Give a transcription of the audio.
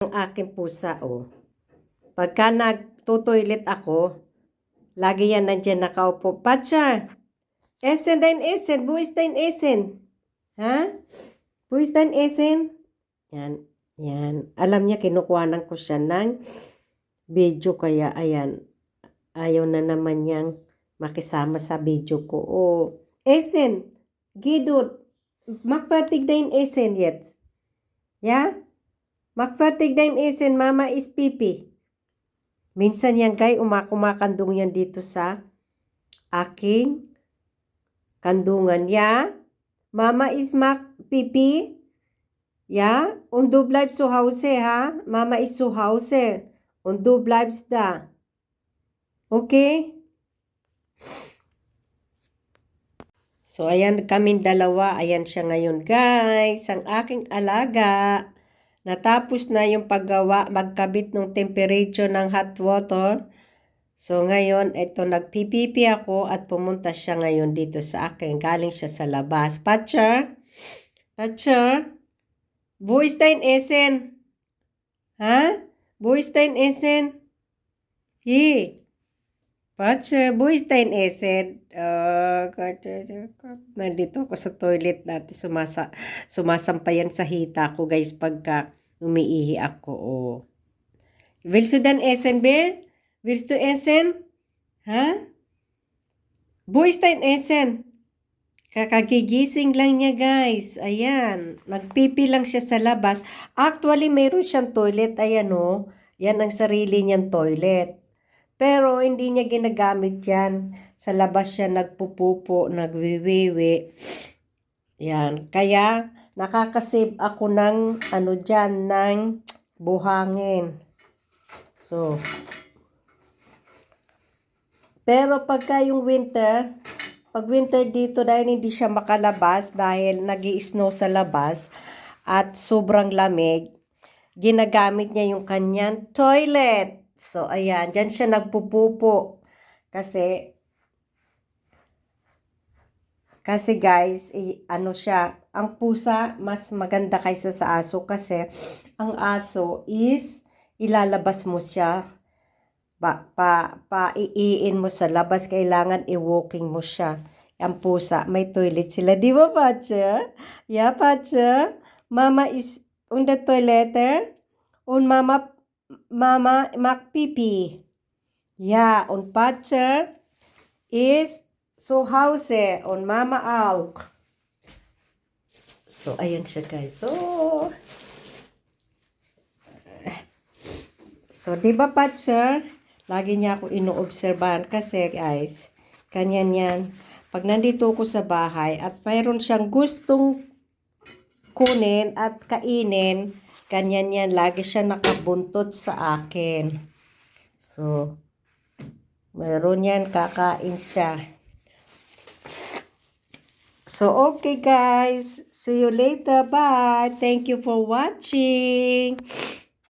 ang aking pusa, oh. Pagka nagtutoilet ako, lagi yan nandyan nakaupo. Pacha, esen din esen, buwis din esen. Ha? Buwis din esen. Yan, yan. Alam niya, kinukuhanan ko siya ng video, kaya ayan. Ayaw na naman niyang makisama sa video ko. Oh, esen, gidot, makpatig din esen yet. Ya? Makfatig din isen mama is pipi. Minsan yan kay umakumakandong yan dito sa aking kandungan. Ya? Mama is mak pipi. Ya? Undo bleib zu Hause ha? Mama is zu Hause. Und du bleibst da. Okay? So, ayan kaming dalawa. Ayan siya ngayon, guys. Ang aking alaga. Natapos na yung paggawa, magkabit ng temperature ng hot water. So, ngayon, ito, nagpipipi ako at pumunta siya ngayon dito sa akin. Galing siya sa labas. Patcher? Patcher? Dein Essen? Ha? Wo ist dein Essen? Hier. Patcher, wo ist dein Essen? Uh, nandito ako sa toilet natin. Sumasa, sumasampayan sa hita ko, guys, pagka umiihi ako. Oh. Willst du dein Essen, Bear? Willst du essen? Ha? Wo ist dein Essen? Kakagigising lang niya, guys. Ayan. Nagpipi lang siya sa labas. Actually, mayroon siyang toilet. Ayan, oh. Yan ang sarili niyang toilet. Pero hindi niya ginagamit yan. Sa labas siya nagpupupo, nagwiwiwi. Yan. Kaya nakakasave ako ng ano dyan, ng buhangin. So, pero pagka yung winter, pag winter dito dahil hindi siya makalabas dahil nag snow sa labas at sobrang lamig, ginagamit niya yung kanyang toilet. So, ayan, dyan siya nagpupupo. Kasi, kasi guys, i- ano siya, ang pusa mas maganda kaysa sa aso kasi ang aso is ilalabas mo siya pa, pa, paiiin mo sa labas, kailangan i-walking mo siya. Ang pusa, may toilet sila. Di ba, Pacha? Yeah, Pacha? Mama is on the toilet. Und Mama, Mama macht Pipi. Ja, und Pacha ist zu Hause und Mama auch. So, ayan siya, guys. So, so di ba, Pacha? Lagi niya ako inoobserbahan kasi guys, kanyan yan. Pag nandito ako sa bahay at mayroon siyang gustong kunin at kainin, kanyan yan. Lagi siya nakabuntot sa akin. So, mayroon yan, kakain siya. So, okay guys. See you later. Bye. Thank you for watching.